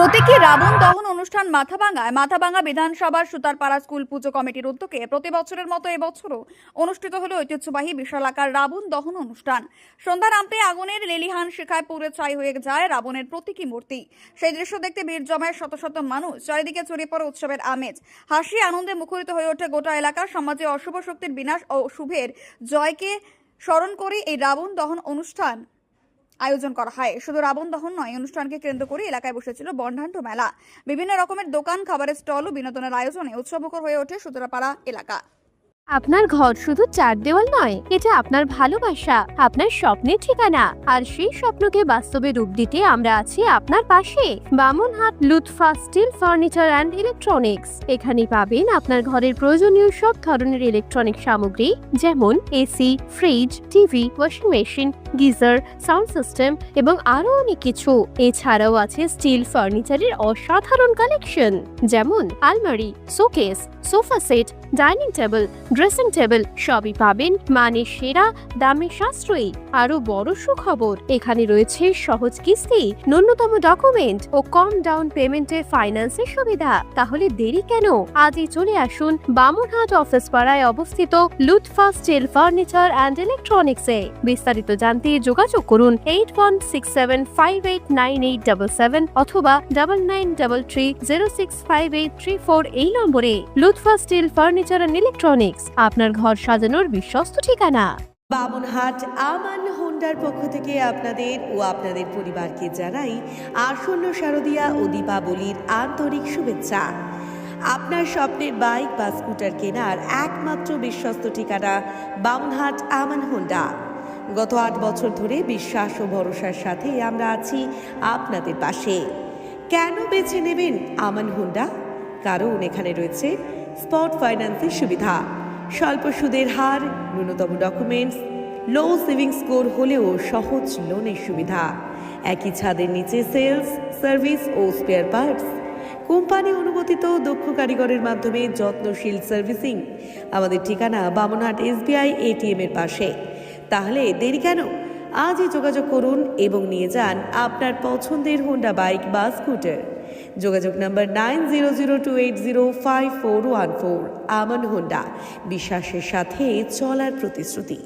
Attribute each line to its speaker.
Speaker 1: প্রতীকী রাবণ দহন অনুষ্ঠান মাথাভাঙ্গায়। মাথাভাঙ্গা বিধানসভার সুতারপাড়া স্কুল পুজো কমিটির উদ্যোগে প্রতি বছরের মতো এবছরও অনুষ্ঠিত হলো ঐতিহ্যবাহী বিশালাকার রাবণ দহন অনুষ্ঠান। সন্ধ্যা নামতে আগুনের লেলিহান শিখায় পুরে ছাই হয়ে যায় রাবণের প্রতীকী মূর্তি। সেই দৃশ্য দেখতে ভিড় জমায় শত শত মানুষ। চারিদিকে ছড়িয়ে পড়ে উৎসবের আমেজ। হাসি আনন্দে মুখরিত হয়ে ওঠে গোটা এলাকা। সমাজে অশুভ শক্তির বিনাশ ও শুভের জয়কে স্মরণ করে এই রাবণ দহন অনুষ্ঠান আয়োজন করা হয়। শুধু রাবণ দহন নয় অনুষ্ঠানকে কেন্দ্র করে এলাকায় বসেছিল বর্ণাঢ্য মেলা। বিভিন্ন রকমের দোকান, খাবারের স্টল ও বিনোদনের আয়োজনে উৎসবমুখর হয়ে ওঠে সুতরাপাড়া এলাকা।
Speaker 2: আপনার ঘর শুধু চার দেওয়াল নয়, এটা আপনার ভালোবাসা, আপনার স্বপ্নের ঠিকানা, আর সেই স্বপ্নকে বাস্তবে রূপ দিতে আমরা আছি আপনার পাশে। Bamanhat Lutfa steel furniture and electronics. এখানে পাবেন আপনার ঘরের প্রয়োজনীয় সব ধরনের ইলেকট্রনিক সামগ্রী, যেমন AC, fridge, TV, washing machine, geyser, sound system এবং আরও অনেক কিছু। এছাড়াও আছে স্টিল ফার্নিচারের অসাধারণ কালেকশন, যেমন আলমারি, showcase, sofa set, dining table dressing table সবই পাবেন। মানে সেরা, দামে সাশ্রয়ী আরও বড় সুখবর। এখানে রয়েছে সহজ কিস্তি, ন্যূনতম ডকুমেন্ট ও কম ডাউন পেমেন্টের ফাইন্যান্সের সুবিধা। তাহলে দেরি কেন? আজই চলে আসুন বামনহাট অফিস পাড়ায় অবস্থিত লুৎফা স্টিল ফার্নিচার অ্যান্ড ইলেকট্রনিক্সে বিস্তারিত জানতে যোগাযোগ করুন eight one six seven five eight nine eight double seven অথবা double nine double three zero six five eight three four এই নম্বরে। Lutfa steel furniture and electronics আপনার ঘর সাজানোর বিশ্বস্ত ঠিকানা।
Speaker 3: বামনহাট আমান হোন্ডার পক্ষ থেকে আপনাদের ও আপনাদের পরিবারকে জানাই আসন্ন শারদীয়া ও দীপাবলির আন্তরিক শুভেচ্ছা। আপনার স্বপ্নের বাইক বা স্কুটার কেনার একমাত্র বিশ্বস্ত ঠিকানা বামনহাট আমান হোন্ডা। গত আট বছর ধরে বিশ্বাস ও ভরসার সাথে আমরা আছি আপনাদের পাশে। কেন বেছে নেবেন আমান হোন্ডা? কারণ এখানে রয়েছে স্পট ফাইন্যান্সের সুবিধা। স্বল্প সুদের হার, ন্যূনতম ডকুমেন্টস লো সেভিং স্কোর হলেও সহজ লোনের সুবিধা। একই ছাদের নিচে সেলস সার্ভিস ও স্পেয়ার পার্টস কোম্পানি অনুমোদিত দক্ষ কারিগরের মাধ্যমে যত্নশীল সার্ভিসিং আমাদের ঠিকানা বামনহাট এসবিআই এটিএম এর পাশে। তাহলে দেরি কেন? আজই যোগাযোগ করুন এবং নিয়ে যান আপনার পছন্দের হোন্ডা বাইক বা স্কুটার যোগাযোগ number nine zero zero two eight zero five four one four. Aman Honda, বিশ্বাসের সাথে চলার প্রতিশ্রুতি।